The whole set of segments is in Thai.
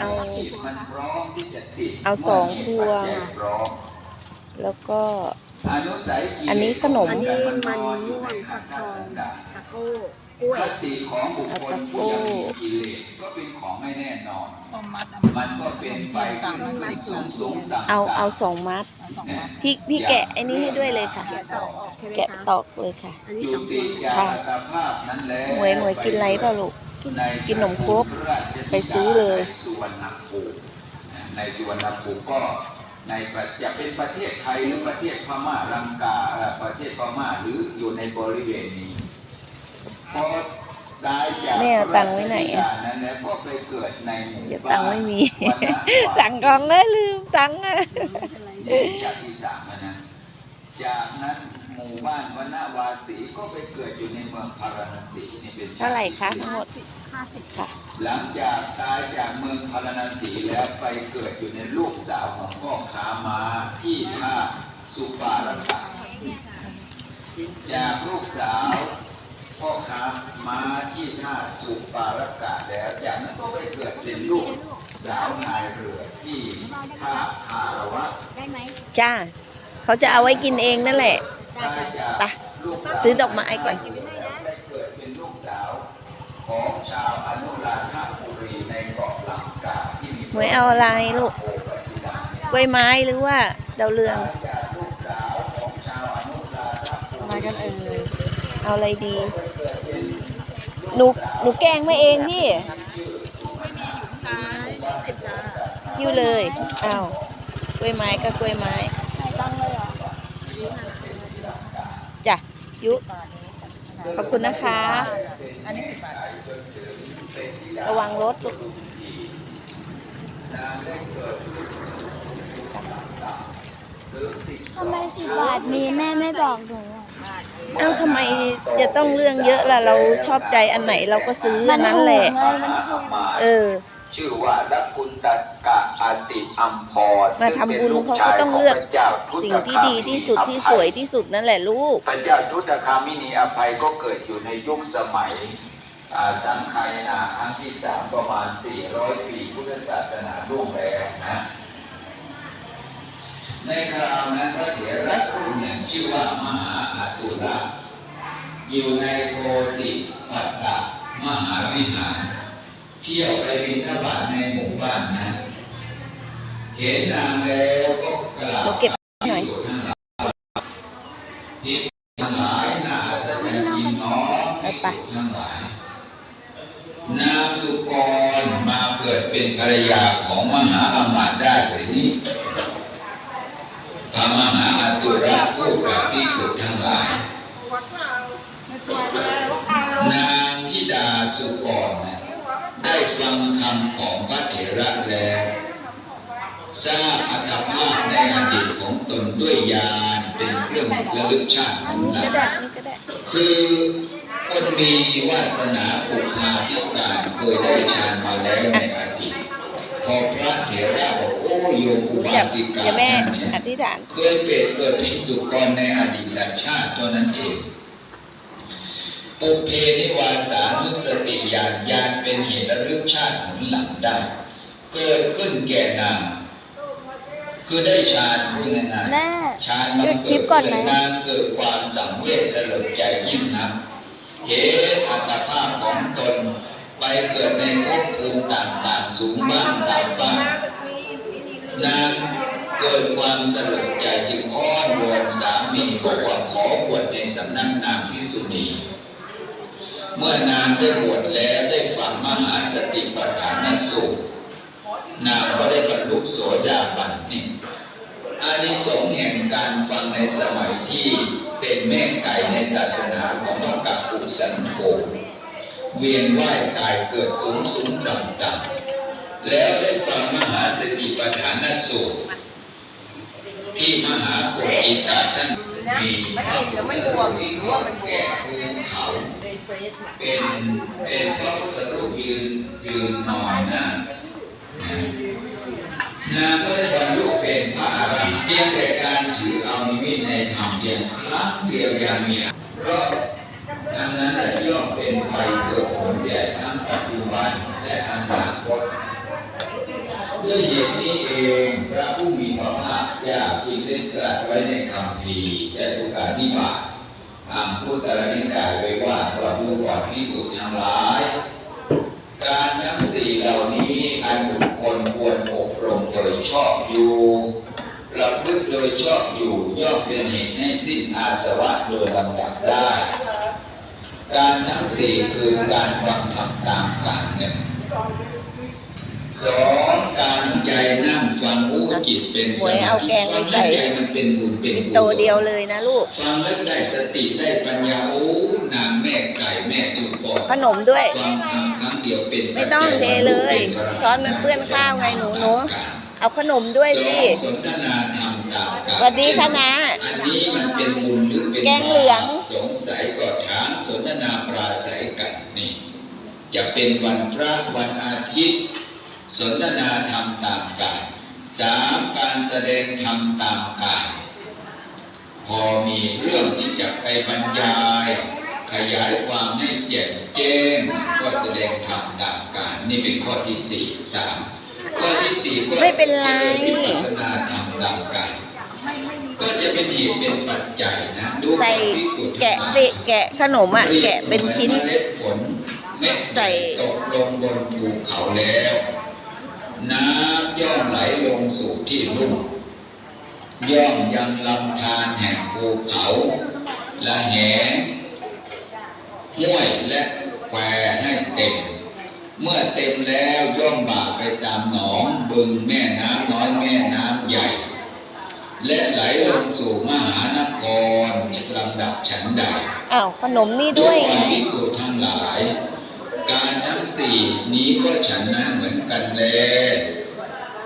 เอาฉีดมันพร้อมที่จะติดเอาสองพวงเมื่อเหตุปัจจัยพร้อมแล้วก็อนุสัยกิเลสอันนี้ขนมอันนี้มันม่วงอยู่ในฝักทองสันดานตะโก้กล้วยคติของบุคคลผู้ยังมีกิเลสก็เป็นของไม่แน่นอนมันก็เป็นไปขึ้นไปสูงสูงต่ำๆเอาเอาสองมัดเนี่ยพี่พี่แกะไอ้นี้ให้ด้วยเลยค่ะ แกะตอกออกใช่ไหมแกะคะตอกเลยค่ะอันนี้ยุสองพติวงจาค่ะรภาพนั้นแล้วหมวยหมวยกินไรเปล่าลูกใน กินขนมครกไปซื้อเลยในสุวรรณภูมิในสุวรรณภูมิก็ในประจะเป็นประเทศไทยหรือประเทศพม่าลังกาเอ่อประเทศพม่าหรืออยู่ในบริเวณนี้พอตายจากแม่เอาตังค์ไว้ไหนอะราชการนั้นแล้วก็ไปเกิดในหมู่เดี๋ยวบ้านตังค์ไม่มีวรรณะสั่งกล่องแล้วลืมตังค์อะนี่จากที่สามอะนะจากนั้น หมู่บ้านวนาวาสีก็ไปเกิดอยู่ในเมืองพาราณสีนี่เป็นเท่าไหร่คะทั้งหมดห้าสิบค่ะ หลังจากตายจากเมืองพาราณสีแล้วไปเกิดอยู่ในลูกสาวของพ่อค้ามาที่ท่าสุปาระกะจากลูกสาวพ่อค้ามาที่ท่าสุปาระกะแล้วจากนั้นก็ไปเกิดเป็นลูกสาวนายเรือที่ท่าคารวะได้ไหมจ้าเขาจะเอาไว้กินเองนั่นแหละ ไปซื้อดอกไม้ก่อนได้เกิดเป็นลูกสาวของชาวอนุราธาบุรีในเกาะลังกาที่มีหมวยเอาอะไรลูกกล้วยไม้หรือว่าดาวเรืองมากันเอ่ยเอาอะไรดี หนูหนูแกงมาเองพี่ยิ้วเลยอ้าวกล้วยไม้ก็กล้วยไม้ ตั้งเลยเหรอ จ้ะ ยุ ขอบคุณนะคะ อันนี้สิบบาทระวังรถลูกทำไมสิบบาทมีแม่ไม่บอกหนูอะเอ้าทำไมจะต้องเรื่องเยอะล่ะ เราชอบใจอันไหนเราก็ซื้ออันนั้นแหละไงมันถูก เออ ชื่อว่าลักคุณตกะอา ติอัมพรมาทำบุญเขาก็ต้องเลือกสิ่งที่ดีที่สุดที่สวยที่สุดนั่นแหละลูกพระเจ้าทุตคามินีอภัยก็เกิดอยู่ในยุคสมัยอ่าสังขายนาครั้งที่สามประมาณ 400 ปีพุทธศาสนาล่วงแล้วนะในคราวนั้นพระเถระรูปหนึ่งชื่อว่ามหาอาตุระอยู่ในโกติปัตตะมหาวิหารเที่ยวไปบิณฑบาตในหมู่บ้านนั้น เห็นนางแล้วก็กล่าวเราเก็บหน่อยภิกษุทั้งหลายภิกษุทั้งหลายน่าอัศจรรย์จริงเน้องภิกษุทั้งหลายนางสุกรมาเกิดเป็นภรรยาของมหาอมาตย์ได้สินี้พระมหาอตุระพูดกับภิกษุทั้งหลาย นางธิดาสุกรนะได้ฟังคำของพระเถระแล้ว ทราบอัตภาพในอดีต ของตนด้วยญาณเป็นเครื่องระลึกชาติของเราคือคนมีวาสนาปุพาธิการเคยได้ฌานมาแล้วในอดีตพอพระเถระบอกโอ้โยมอุบาสิกาท่านเนี่ยเคยเป็นเกิดภิกษุกรในอดีตชาติตัวนั้นเองปุเพนิวาสานุสติญาณญาณเป็นเหตุระลึกชาติหนุนหลังได้ เกิดขึ้นแก่นาง คือได้ฌานพูดง่ายๆแม่ชาญหยุมันดคลิเกิปดก่อนขึ้ไหมนนานเกิดความสังเวชสลดใจยิ่งนักเหตุอัตภาพของตน ไปเกิดในภพภูมิต่างๆ สูงบ้างต่ำบ้างนางเกิดความสลดใจจึงอ้อนวอนสามีบอกว่าขอบวชในสำนักนางพิสุณีเมื่อนางได้บวชแล้วได้ฟังมหาสติปัฏฐานสูตรนางก็ได้บรรลุโสดาบันนี่ อานิสงส์แห่งการฟังในสมัยที่เป็นแม่ไก่ในศาสนาของพระกัปปุสันโธเวียนว่ายตายเกิดสูงสูงต่ำต่ำแล้วได้ฟังมหาสติปัฏฐานสูตร ที่มหาโกจิตาท่านมีพระพุทธรูปที่แก่ภูเขาเป็นเป็นพระพุทธรูปยืนยืนนอนนะนางก็ได้บรรลุเป็น ยังมีเพราะอันนั้นแหละย่อมเป็นไปเกิดผลใหญ่ทั้งปัจจุบันและอนาคตด้วยเหตุนี้เองพระผู้มีพระภาคเจ้าจึงได้ตรัสไว้ในคำพีร์จตุการนิบาตทางพุทธนิกายไว้ว่าเราดูก่อนพิสุทธิ์ทั้งหลาย การทั้งสี่เหล่านี้อันบุคคลควรอบรมโดยชอบอยู่ ติโดยชอบอยู่ย่อมเป็นเหตุให้สิ้นอาสวะโดยลำดับได้ การทั้งสี่คือการฟังธรรมตามการหนึ่งสองการใจนั่งฟังรู้จิตเป็นหวยเอาแกงไปใส่ฟัแล้วใจมันเป็นบุญเป็นกุศลโตเดียวเลยนะลูกฟังแล้วได้สติได้ปัญญาโอ้นางแม่ไก่แม่สุกรขนมด้วยฟังทำครั้งเดียวเป็นไม่ต้องเทเลยช้อนมันเปื้อนข้าวไงหนูหนูเอาขนมด้วยสิสองสนทนาธรรมตามกาล สวัสดีค่ะนะอันนี้มันเป็นบุญหรือเป็นแกงเหลืองบาปสงสัยก็ถามสนทนาปราศัยกันนี่จะเป็นวันพระวันอาทิตย์ สนทนาธรรมตามกาลสามการแสดงธรรมตามกาลพอมีเรื่องที่จะไปบรรยาย ขยายความให้แจ่มแจ้งก็แสดงธรรมตามกาลนี่เป็นข้อที่สี่สามข้อที่สี่ก็ไม่เป็นไร วิปัสสนาธรรมตามกาลก็จะ เป็นเหตุเป็นปัจจัยนะดูใส่พิสูจน์แกะสิแกะขนมอะแกะเป็นชิ้นเมล็ดผลเม็ดใส่ตกลงบนภูเขาแล้ว น้ำย่อมไหลลงสู่ที่ลุ่มย่อมยังลำธารแห่งภูเขาละแหงห้วยและแควให้เต็ม เมื่อเต็มแล้วย่อมบ่าไปตามหนองบึงแม่น้ำน้อยแม่น้ำใหญ่ และไหลลงสู่มหานครลำดับฉันใดอ้าวขนมนี่ด้วยคไงวามพิสูจน์ทั้งหลาย การทั้งสี่นี้ก็ฉันนั้นเหมือนกันแล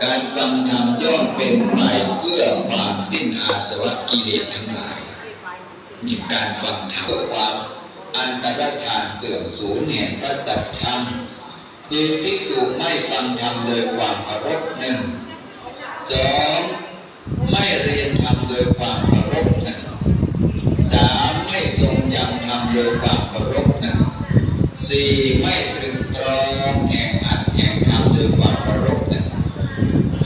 การฟังธรรมย่อมเป็นไปเพื่อความสิ้นอาสวะกิเลสทั้งหลายนี่การฟังธรรมเพื่อความอันตรธานเสื่อมสูญแห่งพระสัทธรรม คือภิกษุไม่ฟังธรรมโดยความเคารพหนึ่งสอง ไม่เรียนธรรมโดยความเคารพนึ่งสามไม่ทรงจำธรรมโดยความเคารพนึ่งสี่ไม่ตรึงตรองแห่งอัดแห่งธรรมโดยความเคารพนึ่ง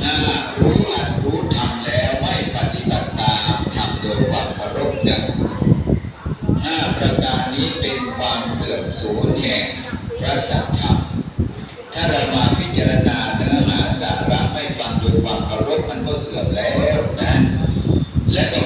ห้ารู้อัดรู้ธรรมแล้วไม่ปฏิบัติตามธรรมโดยความเคารพนึ่งห้าประการนี้เป็นความเสื่อมสูญแห่งพระสัทธรรมถ้าเรามาพิจารณาเนื้อหาสาระไม่ฟังโดยความเคารพมันก็เสื่อมแล้ว นะ